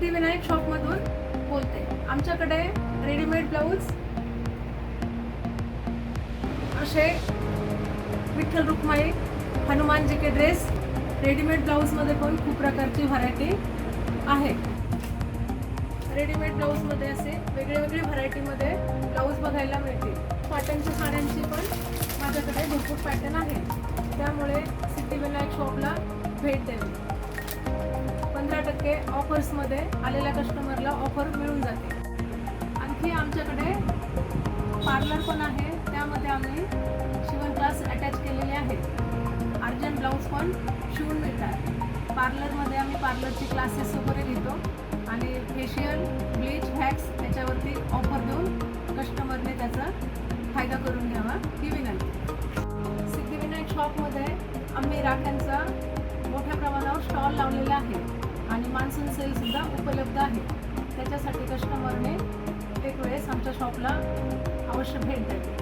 सिद्धिविनायक शॉपमधून बोलते. आमच्याकडे रेडीमेड ब्लाऊज असे विठ्ठल रुक्माई हनुमानजीचे ड्रेस रेडीमेड ब्लाऊजमध्ये पण खूप प्रकारची व्हरायटी आहे. रेडीमेड ब्लाऊजमध्ये असे वेगळे वेगळे व्हरायटीमध्ये ब्लाऊज बघायला मिळतील. कॉटनच्या साड्यांची पण माझ्याकडे भरपूर पॅटर्न आहे. त्यामुळे सिद्धिविनायक शॉपला भेट द्यावी टक्के ऑफर्समध्ये आलेल्या कस्टमरला ऑफर मिळून जाते. आणखी आमच्याकडे पार्लर पण आहे. त्यामध्ये आम्ही शिवण क्लास अटॅच केलेले आहेत. अर्जंट ब्लाऊज पण शिवून मिळतात. पार्लरमध्ये आम्ही पार्लरचे क्लासेस वगैरे घेतो आणि फेशियल ब्लीच हॅक्स याच्यावरती ऑफर देऊन कस्टमरने त्याचा फायदा करून घ्यावा ही विनंती. सिद्धिविनायक शॉपमध्ये आम्ही राख्यांचा मोठ्या प्रमाणावर स्टॉल लावलेला आहे. आणि मान्सून सेलसुद्धा उपलब्ध आहे. त्याच्यासाठी कस्टमरने एक वेळेस आमच्या शॉपला अवश्य भेट द्यावी.